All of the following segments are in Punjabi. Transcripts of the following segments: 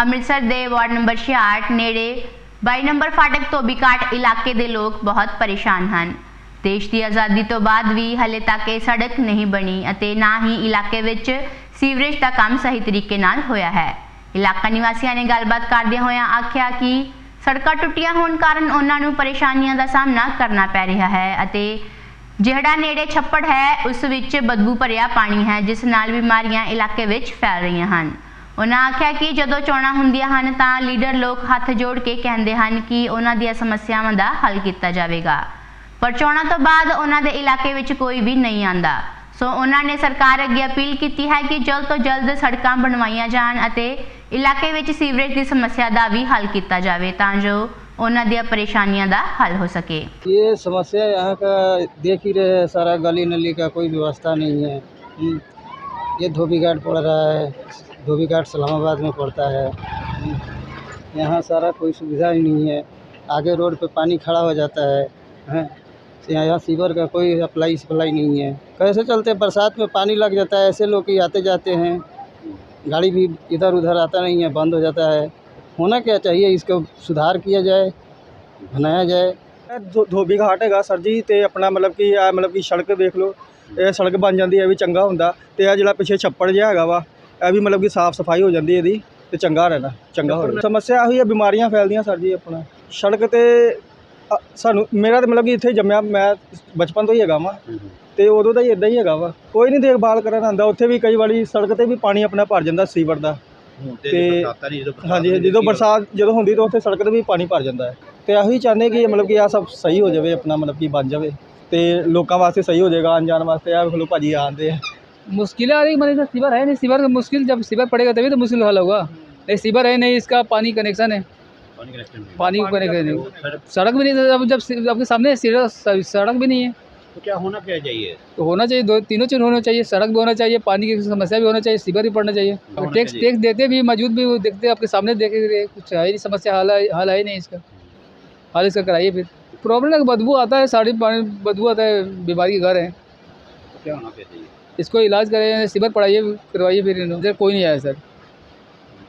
ਅੰਮ੍ਰਿਤਸਰ ਦੇ ਵਾਰਡ ਨੰਬਰ 66 ਨੇੜੇ 22 ਨੰਬਰ ਫਾਟਕ ਧੋਬੀਘਾਟ ਇਲਾਕੇ ਦੇ ਲੋਕ ਬਹੁਤ ਪਰੇਸ਼ਾਨ ਹਨ। ਦੇਸ਼ ਦੀ ਆਜ਼ਾਦੀ ਤੋਂ ਬਾਅਦ ਵੀ ਹਲੇ ਤੱਕ ਇਹ ਸੜਕ ਨਹੀਂ ਬਣੀ ਅਤੇ ਨਾ ਹੀ ਇਲਾਕੇ ਵਿੱਚ ਸੀਵਰੇਜ ਦਾ ਕੰਮ ਸਹੀ ਤਰੀਕੇ ਨਾਲ ਹੋਇਆ ਹੈ। ਇਲਾਕਾ ਨਿਵਾਸੀਆਂ ਨੇ ਗੱਲਬਾਤ ਕਰਦਿਆਂ ਹੋਇਆਂ ਆਖਿਆ ਕਿ ਸੜਕਾਂ ਟੁੱਟੀਆਂ ਹੋਣ ਕਾਰਨ ਉਹਨਾਂ ਨੂੰ ਪਰੇਸ਼ਾਨੀਆਂ ਦਾ ਸਾਹਮਣਾ ਕਰਨਾ ਪੈ ਰਿਹਾ ਹੈ ਅਤੇ ਜਿਹੜਾ ਨੇੜੇ ਛੱਪੜ ਹੈ, ਉਸ ਵਿੱਚ ਬਦਬੂ ਭਰਿਆ ਪਾਣੀ ਹੈ, ਜਿਸ ਨਾਲ ਬਿਮਾਰੀਆਂ ਇਲਾਕੇ ਵਿੱਚ ਫੈਲ ਰਹੀਆਂ ਹਨ। ਉਹਨਾਂ ਆਖਿਆ ਕਿ ਜਦੋਂ ਚੋਣਾਂ ਹੁੰਦੀਆਂ ਹਨ ਤਾਂ ਲੀਡਰ ਲੋਕ ਹੱਥ ਜੋੜ ਕੇ ਕਹਿੰਦੇ ਹਨ ਕਿ ਉਹਨਾਂ ਦੀਆਂ ਸਮੱਸਿਆਵਾਂ ਦਾ ਹੱਲ ਕੀਤਾ ਜਾਵੇਗਾ ਪਰ ਚੋਣਾਂ ਤੋਂ ਬਾਅਦ ਉਹਨਾਂ ਦੇ ਇਲਾਕੇ ਵਿੱਚ ਕੋਈ ਵੀ ਨਹੀਂ ਆਂਦਾ ਸੋ ਉਹਨਾਂ ਨੇ ਸਰਕਾਰ ਅੱਗੇ ਅਪੀਲ ਕੀਤੀ ਹੈ ਕਿ ਜਲਦ ਤੋਂ ਜਲਦ ਸੜਕਾਂ ਬਣਵਾਈਆਂ ਜਾਣ ਅਤੇ ਇਲਾਕੇ ਵਿੱਚ ਸੀਵਰੇਜ ਦੀ ਸਮੱਸਿਆ ਦਾ ਵੀ ਹੱਲ ਕੀਤਾ ਜਾਵੇ ਤਾਂ ਜੋ ਉਹਨਾਂ ਦੀਆਂ ਪਰੇਸ਼ਾਨੀਆਂ ਦਾ ਹੱਲ ਹੋ ਸਕੇ ये समस्या यहाँ का देख ही रहे हैं सारा गली नली का कोई व्यवस्था नहीं है हम्म, ये धोबी घाट पड़ रहा है धोबी घाट इस्लामाबाद में पड़ता है हम्म, यहाँ सारा कोई सुविधा ही नहीं है आगे रोड पे पानी खड़ा हो जाता है हैं तो यहाँ सीवर का कोई अप्लाई सप्लाई नहीं है कैसे चलते बरसात में पानी लग जाता है ऐसे लोग ही आते जाते हैं गाड़ी भी इधर उधर आता नहीं है बंद हो जाता है होना क्या चाहिए इसको सुधार किया जाए बनाया जाए ਇਹ ਧੋ- ਧੋਬੀ ਘਾਟ ਹੈਗਾ ਸਰ ਜੀ ਤੇ ਆਪਣਾ ਮਤਲਬ ਕਿ ਇਹ ਮਤਲਬ ਕਿ ਸੜਕ ਵੇਖ ਲਓ ਇਹ ਸੜਕ ਬਣ ਜਾਂਦੀ ਹੈ ਇਹ ਵੀ ਚੰਗਾ ਹੁੰਦਾ ਤੇ ਇਹ ਜਿਹੜਾ ਪਿੱਛੇ ਛੱਪੜ ਜਿਹਾ ਹੈਗਾ ਵਾ ਇਹ ਵੀ ਮਤਲਬ ਕਿ ਸਾਫ਼ ਸਫ਼ਾਈ ਹੋ ਜਾਂਦੀ ਇਹਦੀ ਤੇ ਚੰਗਾ ਰਹਿਣਾ ਚੰਗਾ ਹੋ ਸਮੱਸਿਆ ਇਹੀ ਹੈ ਬਿਮਾਰੀਆਂ ਫੈਲਦੀਆਂ ਸਰ ਜੀ ਆਪਣਾ। ਸੜਕ ਤੇ ਅ, ਸਾਨੂੰ ਮੇਰਾ ਤਾਂ ਮਤਲਬ ਕਿ ਇੱਥੇ ਜੰਮਿਆ ਮੈਂ ਬਚਪਨ ਤੋਂ ਹੀ ਹੈਗਾ ਵਾ। ਤੇ ਉਦੋਂ ਦਾ ਹੀ ਇਦਾਂ ਹੀ ਹੈਗਾ ਵਾ। ਕੋਈ ਨਹੀਂ ਦੇਖਭਾਲ ਕਰਨ ਆਉਂਦਾ ਉੱਥੇ ਵੀ ਕਈ ਵਾਰੀ ਸੜਕ ਤੇ ਵੀ ਪਾਣੀ ਆਪਣਾ ਭਰ ਜਾਂਦਾ ਸੀਵਰ ਦਾ। ਤੇ ਹਾਂਜੀ ਜਦੋਂ ਬਰਸਾਤ ਜਦੋਂ ਹੁੰਦੀ ਤਾਂ ਉੱਥੇ ਸੜਕ ਤੇ ਵੀ ਪਾਣੀ ਭਰ ਜਾਂਦਾ ਹੈ। ਤੇ ਇਹੀ ਚਾਹੁੰਦੇ ਕਿ ਮਤਲਬ ਕਿ ਆ ਸਭ ਸਹੀ ਹੋ ਜਾਵੇ ਆਪਣਾ ਮਤਲਬ ਕਿ ਬਣ ਜਾਵੇ। ਤੇ ਲੋਕਾਂ ਵਾਸਤੇ ਸਹੀ ਹੋ ਜਾਏਗਾ ਆਉਣ ਜਾਣ ਵਾਸਤੇ ਆ ਵੇਖ ਲਓ ਭਾਜੀ ਆਉਂਦੇ ਆ। मुश्किलें आ रही मतलब इधर सीवर है नहीं सीवर का मुश्किल जब सीवर पड़ेगा तभी तो मुश्किल हल होगा। नहीं सीवर है नहीं इसका पानी कनेक्शन है। पानी कनेक्शन सड़क भी नहीं जब सी- आपके सामने सड़क भी नहीं है। तो क्या होना क्या चाहिए? तो होना चाहिए दो तीनों चीज़ होना चाहिए सड़क भी होना चाहिए पानी की समस्या भी होना चाहिए सीवर भी पड़ना चाहिए। टैक्स टैक्स देते भी मौजूद भी वो देखते आपके सामने देखे कुछ है नहीं समस्या हाल हल है ही नहीं इसका। हाल इसका कराइए फिर। प्रॉब्लम बदबू आता है साड़ी पानी बदबू आता है बीमारी के घर है। क्या होना चाहिए? इसको इलाज करें सीवर पढ़ाइए करवाइए फिर इधर कोई नहीं आया सर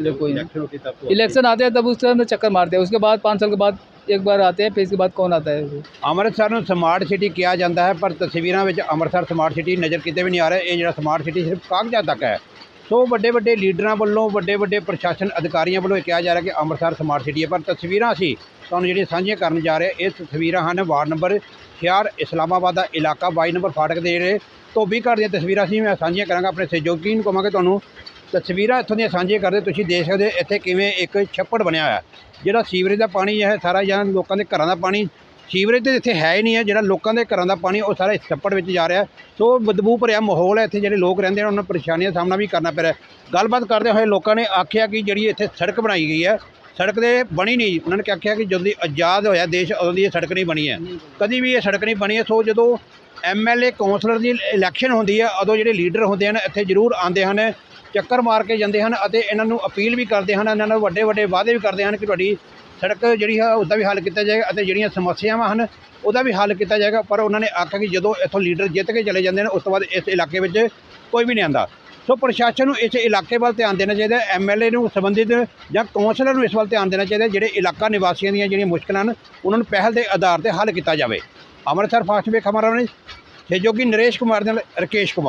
इधर कोई नहीं इलेक्शन होती तब तो इलेक्शन आते हैं तब उस टाइम में चक्कर मारते हैं उसके बाद पाँच साल के बाद एक बार आते हैं फिर इसके बाद कौन आता है ਅੰਮ੍ਰਿਤਸਰ ਨੂੰ ਸਮਾਰਟ ਸਿਟੀ ਕਿਹਾ ਜਾਂਦਾ ਹੈ ਪਰ ਤਸਵੀਰਾਂ ਵਿੱਚ ਅੰਮ੍ਰਿਤਸਰ ਸਮਾਰਟ ਸਿਟੀ ਨਜ਼ਰ ਕਿਤੇ ਵੀ ਨਹੀਂ ਆ ਰਿਹਾ ਇਹ ਜਿਹੜਾ ਸਮਾਰਟ ਸਿਟੀ ਸਿਰਫ ਕਾਗਜ਼ਾਂ ਤੱਕ ਹੈ ਸੋ ਵੱਡੇ ਵੱਡੇ ਲੀਡਰਾਂ ਵੱਲੋਂ ਵੱਡੇ ਵੱਡੇ ਪ੍ਰਸ਼ਾਸਨ ਅਧਿਕਾਰੀਆਂ ਵੱਲੋਂ ਇਹ ਕਿਹਾ ਜਾ ਰਿਹਾ ਕਿ ਅੰਮ੍ਰਿਤਸਰ ਸਮਾਰਟ ਸਿਟੀ ਹੈ। ਪਰ ਤਸਵੀਰਾਂ ਅਸੀਂ ਤੁਹਾਨੂੰ ਜਿਹੜੀਆਂ ਸਾਂਝੀਆਂ ਕਰਨ ਜਾ ਰਹੇ ਹਾਂ, ਇਹ ਤਸਵੀਰਾਂ ਹਨ ਵਾਰਡ ਨੰਬਰ 66 ਇਸਲਾਮਾਬਾਦ ਦਾ ਇਲਾਕਾ। 22 ਨੰਬਰ ਫਾਟਕ ਦੇ ਜਿਹੜੇ ਧੋਬੀ ਘਰ ਦੀਆਂ ਤਸਵੀਰਾਂ ਅਸੀਂ ਮੈਂ ਸਾਂਝੀਆਂ ਕਰਾਂਗਾ। ਆਪਣੇ ਸਹਿਯੋਗੀ ਨੂੰ ਕਹਾਂਗੇ ਤੁਹਾਨੂੰ ਤਸਵੀਰਾਂ ਇੱਥੋਂ ਦੀਆਂ ਸਾਂਝੀਆਂ ਕਰਦੇ ਤੁਸੀਂ ਦੇਖ ਸਕਦੇ ਹੋ ਇੱਥੇ ਕਿਵੇਂ ਇੱਕ ਛੱਪੜ ਬਣਿਆ ਹੋਇਆ ਜਿਹੜਾ ਸੀਵਰੇਜ ਦਾ ਪਾਣੀ ਹੈ ਸਾਰਾ ਜਾਂ ਲੋਕਾਂ ਦੇ ਘਰਾਂ ਦਾ ਪਾਣੀ ਸੀਵਰੇਜ ਤੇ ਇੱਥੇ ਹੈ ਹੀ ਨਹੀਂ ਹੈ, ਜਿਹੜਾ ਲੋਕਾਂ ਦੇ ਘਰਾਂ ਦਾ ਪਾਣੀ ਉਹ ਸਾਰਾ ਇਸ ਛੱਪੜ ਵਿੱਚ ਜਾ ਰਿਹਾ ਸੋ ਬਦਬੂ ਭਰਿਆ ਮਾਹੌਲ ਹੈ ਇੱਥੇ, ਜਿਹੜੇ ਲੋਕ ਰਹਿੰਦੇ ਨੇ, ਉਹਨਾਂ ਨੂੰ ਪਰੇਸ਼ਾਨੀਆਂ ਦਾ ਸਾਹਮਣਾ ਵੀ ਕਰਨਾ ਪੈ ਰਿਹਾ ਗੱਲਬਾਤ ਕਰਦੇ ਹੋਏ ਲੋਕਾਂ ਨੇ ਆਖਿਆ ਕਿ ਜਿਹੜੀ ਇੱਥੇ ਸੜਕ ਬਣਾਈ ਗਈ ਹੈ, ਸੜਕ ਦੇ ਬਣੀ ਨਹੀਂ। ਉਹਨਾਂ ਨੇ ਆਖਿਆ ਕਿ ਜਦੋਂ ਦੀ ਆਜ਼ਾਦ ਹੋਇਆ ਦੇਸ਼, ਉਦੋਂ ਦੀ ਇਹ ਸੜਕ ਨਹੀਂ ਬਣੀ ਹੈ। ਕਦੀ ਵੀ ਇਹ ਸੜਕ ਨਹੀਂ ਬਣੀ ਹੈ। ਸੋ ਜਦੋਂ ਐਮਐਲਏ ਕੌਂਸਲਰ ਦੀ ਇਲੈਕਸ਼ਨ ਹੁੰਦੀ ਹੈ, ਉਦੋਂ ਜਿਹੜੇ ਲੀਡਰ ਹੁੰਦੇ ਹਨ, ਇੱਥੇ ਜ਼ਰੂਰ ਆਉਂਦੇ ਹਨ, ਚੱਕਰ ਮਾਰ ਕੇ ਜਾਂਦੇ ਹਨ ਅਤੇ ਇਹਨਾਂ ਨੂੰ ਅਪੀਲ ਵੀ ਕਰਦੇ ਹਨ, ਇਹਨਾਂ ਨੂੰ ਵੱਡੇ ਵੱਡੇ ਵਾਅਦੇ ਵੀ ਕਰਦੇ ਹਨ ਕਿ ਤੁਹਾਡੀ ਸੜਕ ਜਿਹੜੀ ਹੈ ਉਹਦਾ ਵੀ ਹੱਲ ਕੀਤਾ ਜਾਏਗਾ ਅਤੇ ਜਿਹੜੀਆਂ ਸਮੱਸਿਆਵਾਂ ਹਨ, ਉਹਦਾ ਵੀ ਹੱਲ ਕੀਤਾ ਜਾਏਗਾ। ਪਰ ਉਹਨਾਂ ਨੇ ਆਖਿਆ ਕਿ ਜਦੋਂ ਇੱਥੋਂ ਲੀਡਰ ਜਿੱਤ ਕੇ ਚਲੇ ਜਾਂਦੇ ਨੇ, ਉਸ ਤੋਂ ਬਾਅਦ ਇਸ ਇਲਾਕੇ ਵਿੱਚ ਕੋਈ ਵੀ ਨਹੀਂ ਆਉਂਦਾ। ਸੋ ਪ੍ਰਸ਼ਾਸਨ ਨੂੰ ਇਸ ਇਲਾਕੇ ਵੱਲ ਧਿਆਨ ਦੇਣਾ ਚਾਹੀਦਾ ਐਮਐਲਏ ਨੂੰ ਸੰਬੰਧਿਤ ਜਾਂ ਕੌਂਸਲਰ ਨੂੰ ਇਸ ਵੱਲ ਧਿਆਨ ਦੇਣਾ ਚਾਹੀਦਾ ਜਿਹੜੇ ਇਲਾਕਾ ਨਿਵਾਸੀਆਂ ਦੀਆਂ ਜਿਹੜੀਆਂ ਮੁਸ਼ਕਲਾਂ ਹਨ, ਉਹਨਾਂ ਨੂੰ ਪਹਿਲ ਦੇ ਆਧਾਰ ਤੇ ਹੱਲ ਕੀਤਾ ਜਾਵੇ। ਅੰਮ੍ਰਿਤਸਰ ਫਾਸਟ ਵੇ ਖਬਰਾਂ ਨੇ ਸਹਿਯੋਗੀ ਨਰੇਸ਼ ਕੁਮਾਰ ਦੇ ਨਾਲ ਰਕੇਸ਼ ਕੁਮਾਰ।